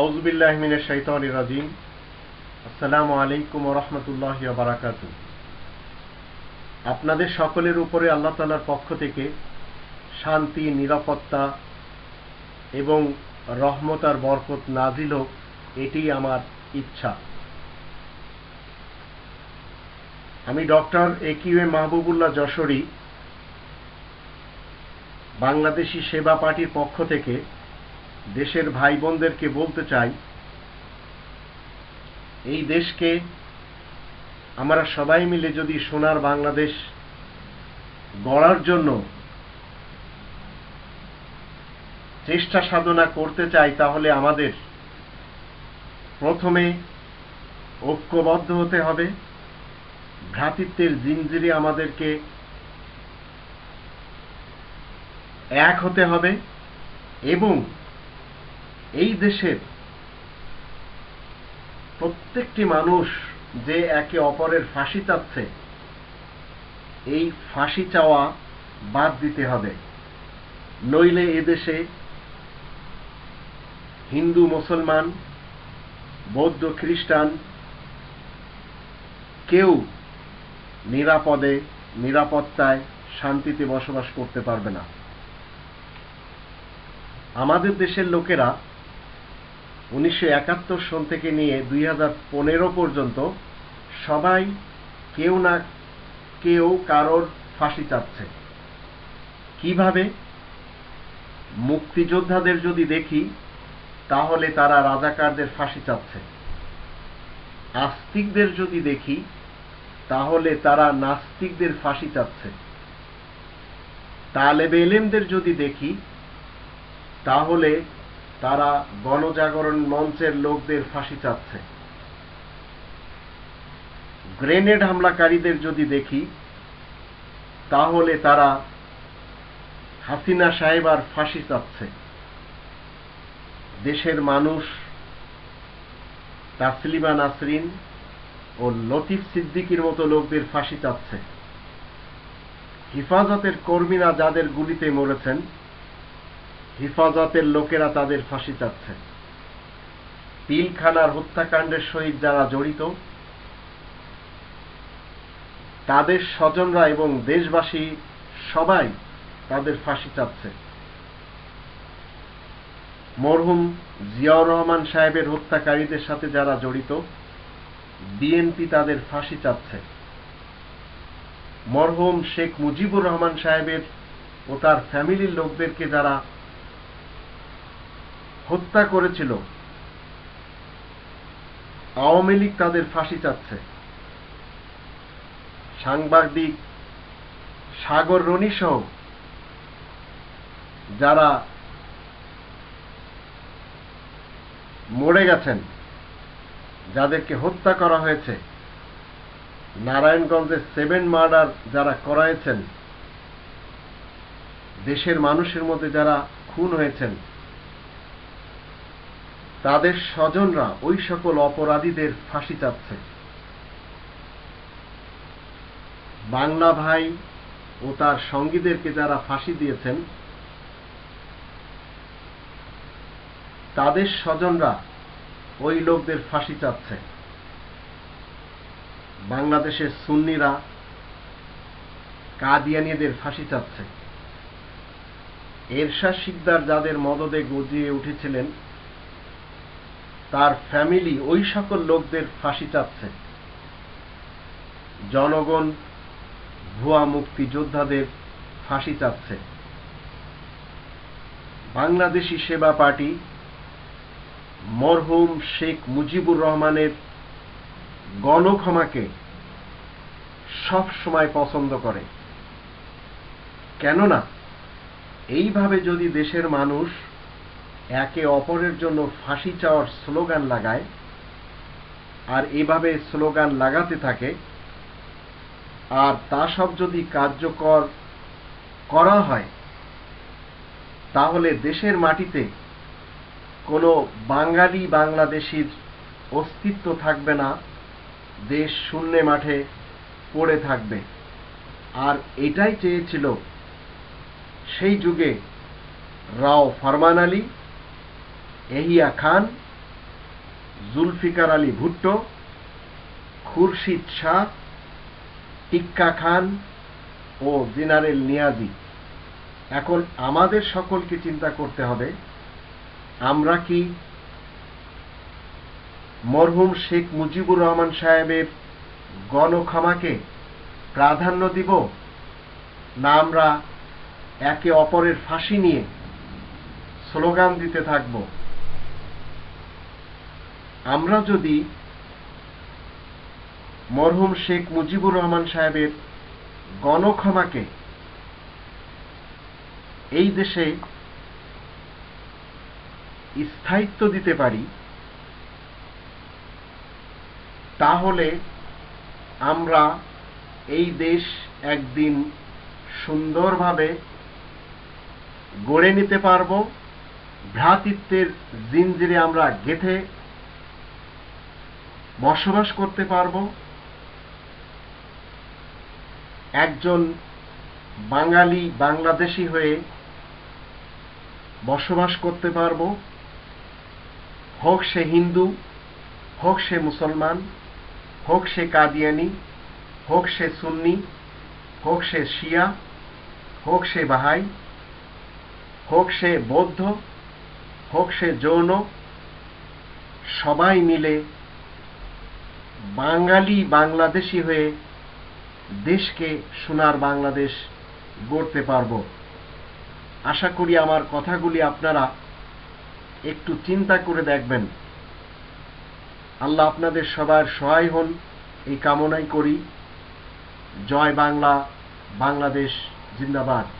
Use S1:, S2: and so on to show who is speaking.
S1: আউজবিল্লাহ মিনের রাজিম। আসসালামু আলাইকুম রহমতুল্লাহ বারাকাতু আপনাদের সকলের উপরে আল্লাহ তালার পক্ষ থেকে শান্তি, নিরাপত্তা এবং রহমত আর বরকত নাজিল হোক, এটি আমার ইচ্ছা। আমি doctor A Q A Mahbubullah Jashori, Bangladeshi Seba পার্টির পক্ষ থেকে দেশের ভাই বোনদেরকে বলতে চাই, এই দেশকে আমরা সবাই মিলে যদি সোনার বাংলাদেশ গড়ার জন্য চেষ্টা সাধনা করতে চাই, তাহলে আমাদের প্রথমে ঐক্যবদ্ধ হতে হবে। ভ্রাতৃত্বের জিনজিরে আমাদেরকে এক হতে হবে এবং এই দেশের প্রত্যেকটি মানুষ যে একে অপরের ফাঁসি চাচ্ছে, এই ফাঁসি চাওয়া বাদ দিতে হবে। নইলে এদেশে হিন্দু, মুসলমান, বৌদ্ধ, খ্রিস্টান কেউ নিরাপদে, নিরাপত্তায় শান্তিতে বসবাস করতে পারবে না। আমাদের দেশের লোকেরা উনিশশো একাত্তর সন থেকে নিয়ে দুই হাজার পনেরো পর্যন্ত সবাই কেউ না কেউ কারোর ফাঁসি চাচ্ছে। কীভাবে? মুক্তিযোদ্ধাদের যদি দেখি, তাহলে তারা রাজাকারদের ফাঁসি চাচ্ছে। আস্তিকদের যদি দেখি, তাহলে তারা নাস্তিকদের ফাঁসি চাচ্ছে। তালেবে এলেমদের যদি দেখি, তাহলে তারা গণজাগরণ মঞ্চের লোকদের ফাঁসি চাচ্ছে। গ্রেনেড হামলাকারীদের যদি দেখি, তাহলে তারা হাসিনা সাহেবার ফাঁসি চাচ্ছে। দেশের মানুষ তাসলিমা নাসরিন ও লতিফ সিদ্দিকির মতো লোকদের ফাঁসি চাচ্ছে। হিফাজতের কর্মীরা যাদের গুলিতে মরেছেন হিফাজতের লোকেরা তাদের ফাঁসি চাচ্ছে। পিলখানার হত্যাকাণ্ডের সহিত যারা জড়িত, তাদের স্বজনরা এবং দেশবাসী সবাই তাদের ফাঁসি চাচ্ছে। মরহুম জিয়াউর রহমান সাহেবের হত্যাকারীদের সাথে যারা জড়িত, বিএনপি তাদের ফাঁসি চাচ্ছে। মরহুম শেখ মুজিবুর রহমান সাহেবের ও তার ফ্যামিলির লোকদেরকে যারা হত্যা করেছিল। আওয়ামী লীগ তাদের ফাঁসি চাচ্ছে। সাংবাদিক সাগর রনি সহ যারা মরে গেছেন, যাদেরকে হত্যা করা হয়েছে, নারায়ণগঞ্জে সেভেন মার্ডার যারা করাইছেন, দেশের মানুষের মধ্যে যারা খুন হয়েছেন তাদের স্বজনরা ওই সকল অপরাধীদের ফাঁসি চাচ্ছে। বাংলা ভাই ও তার সঙ্গীদেরকে যারা ফাঁসি দিয়েছেন, তাদের স্বজনরা ওই লোকদের ফাঁসি চাচ্ছে। বাংলাদেশের সুন্নিরা কাদিয়ানিদের ফাঁসি চাচ্ছে। এরশা শিকদার যাদের মদদে গজিয়ে উঠেছিলেন তার ফ্যামিলি ওই সকল লোকদের ফাঁসি চাচ্ছে। জনগণ, ভুয়া মুক্তিযোদ্ধাদের ফাঁসি চাচ্ছে। বাংলাদেশি সেবা পার্টি মরহুম শেখ মুজিবুর রহমানের গণক্ষমাকে সব সময় পছন্দ করে। কেননা, এইভাবে যদি দেশের মানুষ একে অপরের জন্য ফাঁসি চাওয়ার স্লোগান লাগায়, আর এভাবে স্লোগান লাগাতে থাকে। আর তা সব যদি কার্যকর করা হয়, তাহলে দেশের মাটিতে কোনো বাঙালি বাংলাদেশির অস্তিত্ব থাকবে না, দেশ শূন্যে মাঠে পড়ে থাকবে। আর এটাই চেয়েছিল সেই যুগে রাও ফরমান আলী। এহিয়া খান, জুলফিকার আলী ভুট্টো, খুরশিদ শাহ, টিক্কা খান ও জেনারেল নিয়াজি। এখন আমাদের সকলকে চিন্তা করতে হবে, আমরা কি মরহুম শেখ মুজিবুর রহমান সাহেবের গণক্ষমাকে প্রাধান্য দিব, না আমরা একে অপরের ফাঁসি নিয়ে স্লোগান দিতে থাকব? আমরা যদি মরহুম শেখ মুজিবুর রহমান সাহেবের গণক্ষমাকে এই দেশে স্থায়িত্ব দিতে পারি, তাহলে আমরা এই দেশ একদিন সুন্দরভাবে গড়ে নিতে পারব, ভ্রাতৃত্বের জিনজিরে আমরা গেথে বসবাস করতে পারব। একজন বাঙালি বাংলাদেশি হয়ে বসবাস করতে পারব। হোক সে হিন্দু, হোক সে মুসলমান, হোক সে কাদিয়ানি, হোক সে সুন্নি, হোক সে শিয়া, হোক সে বাহাই, হোক সে বৌদ্ধ, হোক সে যৌন, সবাই মিলে বাঙালি বাংলাদেশি হয়ে দেশকে সোনার বাংলাদেশ গড়তে পারব। আশা করি আমার কথাগুলি আপনারা একটু চিন্তা করে দেখবেন। আল্লাহ আপনাদের সবার সহায় হন, এই কামনাই করি। জয় বাংলা, বাংলাদেশ, জিন্দাবাদ।